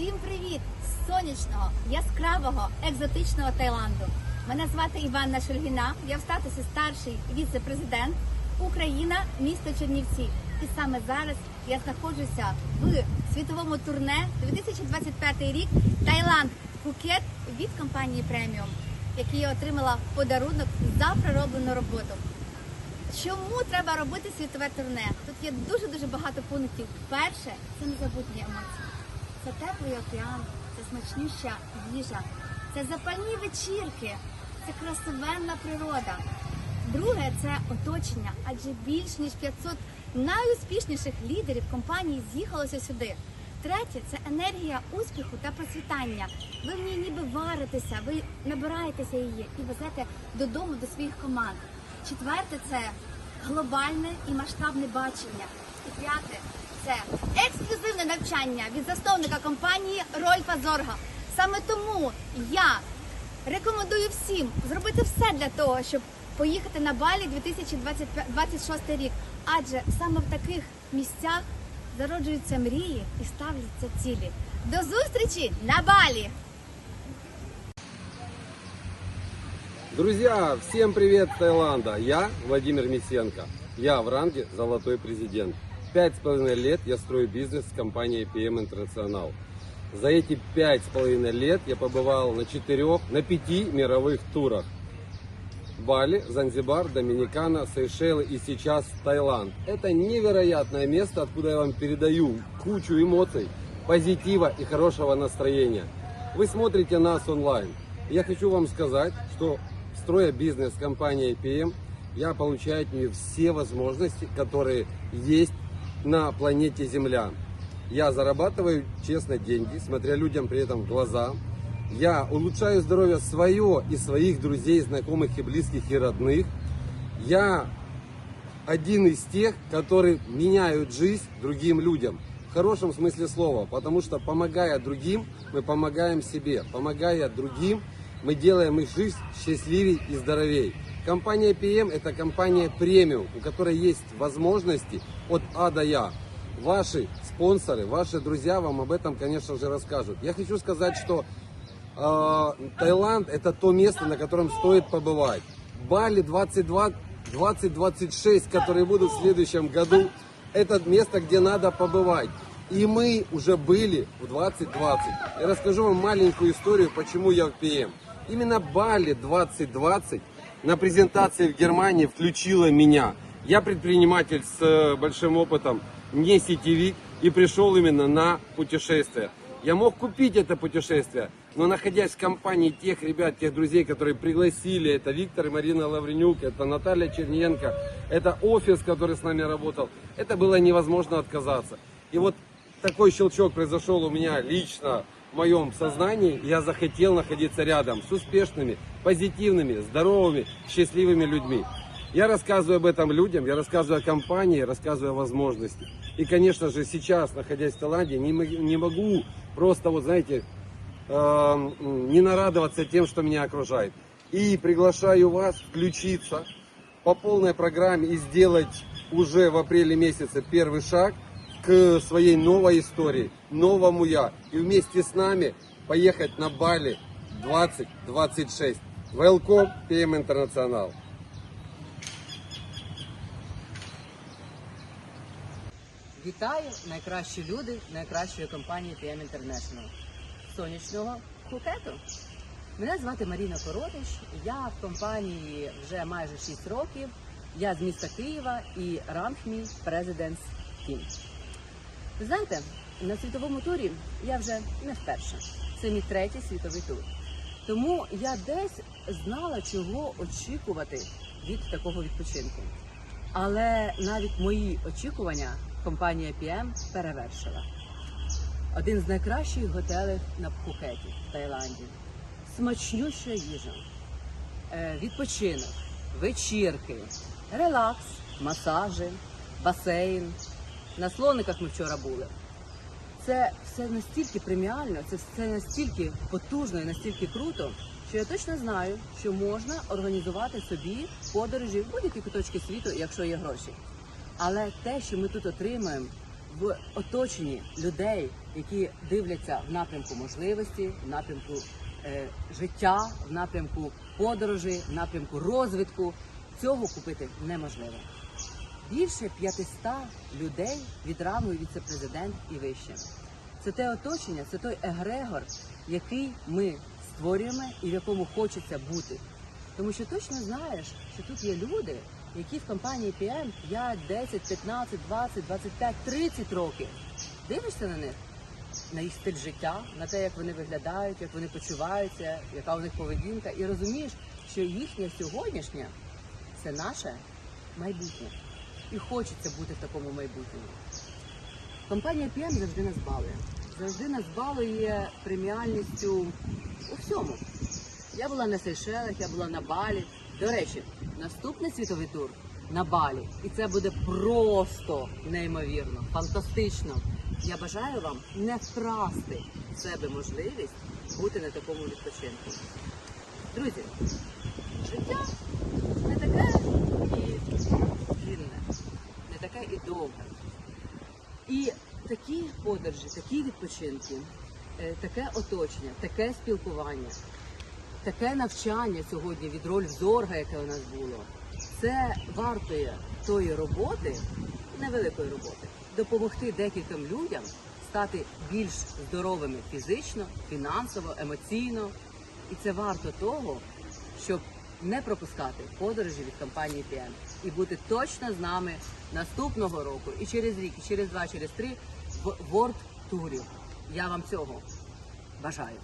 Всім привіт з сонячного, яскравого, екзотичного Таїланду. Мене звати Іванна Шульгіна. Я в статусі старший віце-президент Україна, місто Чернівці. І саме зараз я знаходжуся в світовому турне 2025 рік Таїланд Пхукет від компанії Преміум, який я отримала подарунок за пророблену роботу. Чому треба робити світове турне? Тут є дуже дуже багато пунктів. Перше це незабутні емоції. Це теплий океан, це смачнюща їжа, це запальні вечірки, це красивенна природа. Друге це оточення, адже більш ніж 500 найуспішніших лідерів компанії з'їхалося сюди. Третє це енергія успіху та процвітання. Ви в ній ніби варитеся, ви набираєтеся її і везете додому до своїх команд. Четверте це глобальне і масштабне бачення. І п'яте це ексклюзивне навчання від засновника компанії Рольфа Зорга. Саме тому я рекомендую всім зробити все для того, щоб поїхати на Балі 2026 рік. Адже саме в таких місцях зароджуються мрії і ставляться цілі. До зустрічі на Балі! Друзья, всем привет Таиланда. Я Владимир Мисенко. Я в ранге золотой президент. Пять с половиной лет я строю бизнес с компанией PM International. За эти пять с половиной лет я побывал на четырех, на пяти мировых турах. Бали, Занзибар, Доминикана, Сейшелы и сейчас Таиланд. Это невероятное место, откуда я вам передаю кучу эмоций, позитива и хорошего настроения. Вы смотрите нас онлайн. Я хочу вам сказать, что строя бизнес с компанией PM, я получаю от нее все возможности, которые есть на планете Земля. Я зарабатываю честно деньги, смотря людям при этом в глаза. Я улучшаю здоровье свое и своих друзей, знакомых и близких и родных. Я один из тех, которые меняют жизнь другим людям. В хорошем смысле слова. Потому что помогая другим, мы помогаем себе. Помогая другим, мы делаем их жизнь счастливее и здоровее. Компания PM это компания премиум, у которой есть возможности от А до Я. Ваши спонсоры, ваши друзья вам об этом, конечно же, расскажут. Я хочу сказать, что э, Таиланд это то место, на котором стоит побывать. Бали 22, 2026, которые будут в следующем году, это место, где надо побывать. И мы уже были в 2020. Я расскажу вам маленькую историю, почему я в ПМ. Именно Бали 2020 на презентации в Германии включила меня. Я предприниматель с э, большим опытом, не сетевик, и пришел именно на путешествие. Я мог купить это путешествие, но находясь в компании тех ребят, тех друзей, которые пригласили, это Виктор и Марина Лавренюк, это Наталья Черненко, это офис, который с нами работал, это было невозможно отказаться. И вот такой щелчок произошел у меня лично в моем сознании. Я захотел находиться рядом с успешными, позитивными, здоровыми, счастливыми людьми. Я рассказываю об этом людям, я рассказываю о компании, рассказываю о возможности. И, конечно же, сейчас, находясь в Таиланде, не, мо- не могу просто, вот знаете, эм, не нарадоваться тем, что меня окружает. И приглашаю вас включиться по полной программе и сделать уже в апреле месяце первый шаг к своей новой истории, новому я. И вместе с нами поехать на Бали 2026. Welcome, PM International. Вітаю найкращі люди найкращої компанії PM International сонячного Пхукету. Мене звати Маріна Коротич. Я в компанії вже майже 6 років. Я з міста Києва і ранг мій President's Team. Ви знаєте, на світовому турі я вже не вперше. Це мій третій світовий тур. Тому я десь знала, чого очікувати від такого відпочинку. Але навіть мої очікування компанія PM перевершила. Один з найкращих готелів на Пхукеті в Таїланді. Смачнюща їжа, е, відпочинок, вечірки, релакс, масажі, басейн. На слониках ми вчора були. Це все настільки преміально, це все настільки потужно і настільки круто, що я точно знаю, що можна організувати собі подорожі в будь-які куточки світу, якщо є гроші. Але те, що ми тут отримаємо, в оточенні людей, які дивляться в напрямку можливості, в напрямку е, життя, в напрямку подорожі, в напрямку розвитку. Цього купити неможливо. Більше 500 людей від рангу віце-президент і вище. Це те оточення, це той егрегор, який ми створюємо і в якому хочеться бути. Тому що точно знаєш, що тут є люди, які в компанії PM 5, 10, 15, 20, 25, 30 років. Дивишся на них, на їх стиль життя, на те, як вони виглядають, як вони почуваються, яка у них поведінка, і розумієш, що їхнє сьогоднішнє це наше майбутнє. І хочеться бути в такому майбутньому. Компанія PM завжди нас балує. Завжди нас балує преміальністю у всьому. Я була на Сейшелах, я була на Балі. До речі, наступний світовий тур на Балі. І це буде просто неймовірно, фантастично. Я бажаю вам не вкрасти в себе можливість бути на такому відпочинку. Друзі, життя не таке і длінне, не і довге. І такі подорожі, такі відпочинки, е, таке оточення, таке спілкування, таке навчання сьогодні від роль Зорга, яке у нас було, це вартує тої роботи, невеликої роботи, допомогти декільком людям стати більш здоровими фізично, фінансово, емоційно. І це варто того, щоб не пропускати подорожі від компанії PM і бути точно з нами наступного року і через рік, і через два, через три в World Tour. Я вам цього бажаю.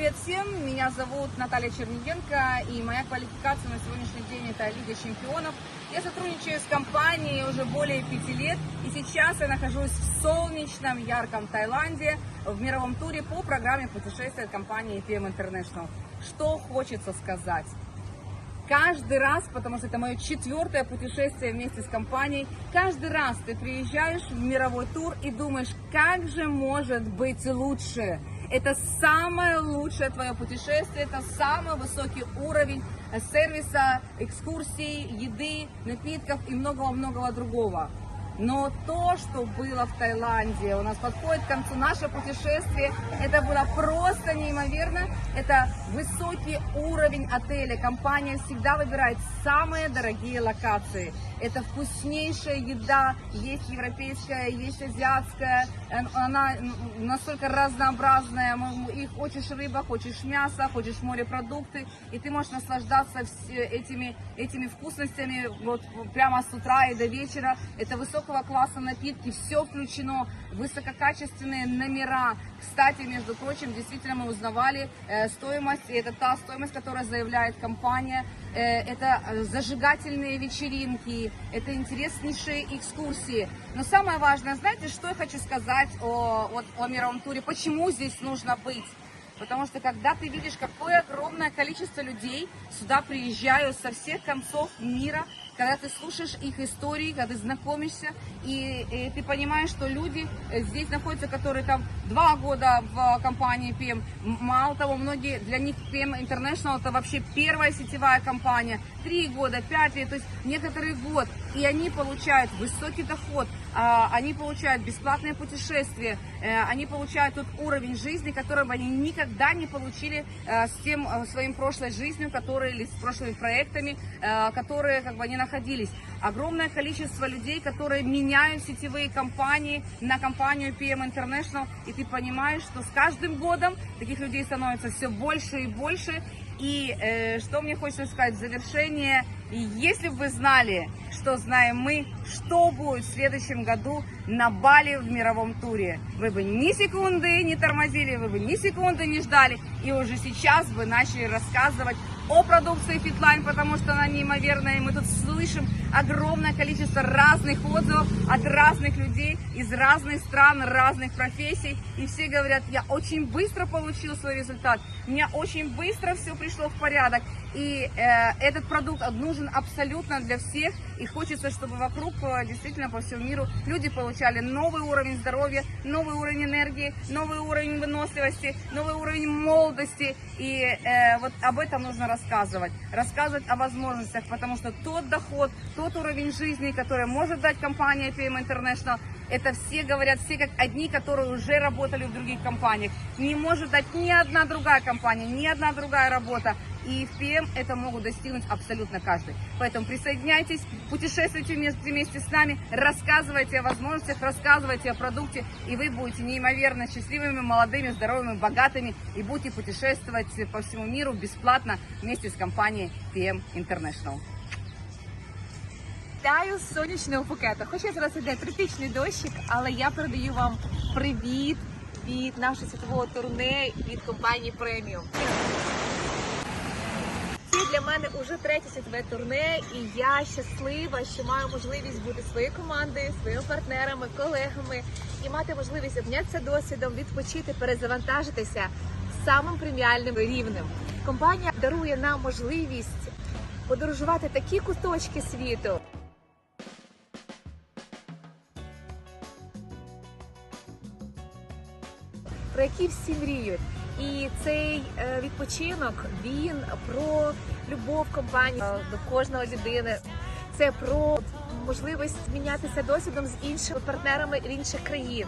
Привет всем, меня зовут Наталья Чернигенко, и моя квалификация на сегодняшний день это Лига чемпионов. Я сотрудничаю с компанией уже более пяти лет, и сейчас я нахожусь в солнечном, ярком Таиланде в мировом туре по программе путешествия компании PM International. Что хочется сказать? Каждый раз, потому что это мое четвертое путешествие вместе с компанией, каждый раз ты приезжаешь в мировой тур и думаешь, как же может быть лучше. Это самое лучшее твое путешествие, это самый высокий уровень э, сервиса, экскурсий, еды, напитков и многого-многого другого. Но то, что было в Таиланде, у нас подходит к концу наше путешествие, это было просто неимоверно. Это высокий уровень отеля. Компания всегда выбирает самые дорогие локации. Это вкуснейшая еда, есть европейская, есть азиатская. Э, Она м, настолько разнообразная. М, И хочешь рыба, хочешь мясо, хочешь морепродукты. И ты можешь наслаждаться вс- этими, этими вкусностями вот прямо с утра и до вечера. Это высокого класса напитки, все включено, высококачественные номера. Кстати, между прочим, действительно мы узнавали э, стоимость, и это та стоимость, которая заявляет компания. Э, это э, зажигательные вечеринки, это интереснейшие экскурсии. Но самое важное, знаете, что я хочу сказать о, вот, о мировом туре, почему здесь нужно быть? Потому что когда ты видишь, какое огромное количество людей сюда приезжают со всех концов мира, когда ты слушаешь их истории, когда ты знакомишься, и, и ты понимаешь, что люди э, здесь находятся, которые там два года в компании PM. Мало того, многие, для них PM International это вообще первая сетевая компания. Три года, пять лет, то есть некоторые год. И они получают высокий доход, а, они получают бесплатные путешествия, э, они получают тот уровень жизни, который бы они никогда не получили э, с тем своим прошлой жизнью, которые или с прошлыми проектами, которые как бы они находились. Огромное количество людей, которые меняют сетевые компании на компанию PM International, и ты понимаешь, что с каждым годом таких людей становится все больше и больше. И э, что мне хочется сказать в завершение, и если бы вы знали, что знаем мы, что будет в следующем году на Бали в мировом туре, вы бы ни секунды не тормозили, вы бы ни секунды не ждали, и уже сейчас бы начали рассказывать о продукции Fitline, потому что она неимоверная, и мы тут слышим огромное количество разных отзывов от разных людей из разных стран, разных профессий, и все говорят, я очень быстро получил свой результат, у меня очень быстро все пришло в порядок, И э, этот продукт нужен абсолютно для всех. И хочется, чтобы вокруг э, действительно по всему миру люди получали новый уровень здоровья, новый уровень энергии, новый уровень выносливости, новый уровень молодости. И э, вот об этом нужно рассказывать. Рассказывать о возможностях, потому что тот доход, тот уровень жизни, который может дать компания PM International, это все говорят, все как одни, которые уже работали в других компаниях. Не может дать ни одна другая компания, ни одна другая работа И в PM это могут достигнуть абсолютно каждый. Поэтому присоединяйтесь, путешествуйте вместе, вместе с нами, рассказывайте о возможностях, рассказывайте о продукте, и вы будете неимоверно счастливыми, молодыми, здоровыми, богатыми, и будете путешествовать по всему миру бесплатно вместе с компанией PM International. Вітаю з сонячного Пукета. Хоча зараз іде тропічний дощик, але я передаю вам привіт від нашого світового турне від компанії Преміум. Для мене уже третє світове турне, і я щаслива, що маю можливість бути своєю командою, своїми партнерами, колегами і мати можливість обнятися досвідом, відпочити, перезавантажитися самим преміальним рівнем. Компанія дарує нам можливість подорожувати такі куточки світу, про які всі мріють. І цей е, відпочинок він про любов компанії е, до кожної людини. Це про можливість мінятися досвідом з іншими партнерами інших країн.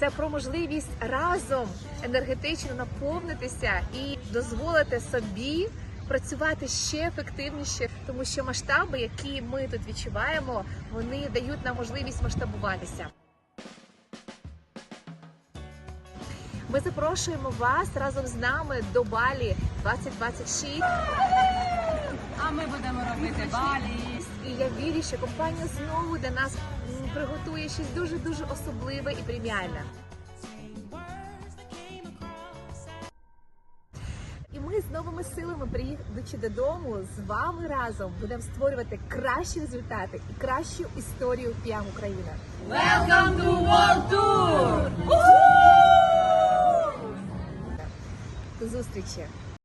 Це про можливість разом енергетично наповнитися і дозволити собі працювати ще ефективніше, тому що масштаби, які ми тут відчуваємо, вони дають нам можливість масштабуватися. Ми запрошуємо вас разом з нами до Балі 2026. А ми будемо робити балі. І я вірю, що компанія знову для нас приготує щось дуже дуже особливе і преміальне. І ми з новими силами, приїдучи додому, з вами разом будемо створювати кращі результати і кращу історію піам України. Welcome to World Tour! Зустрічі!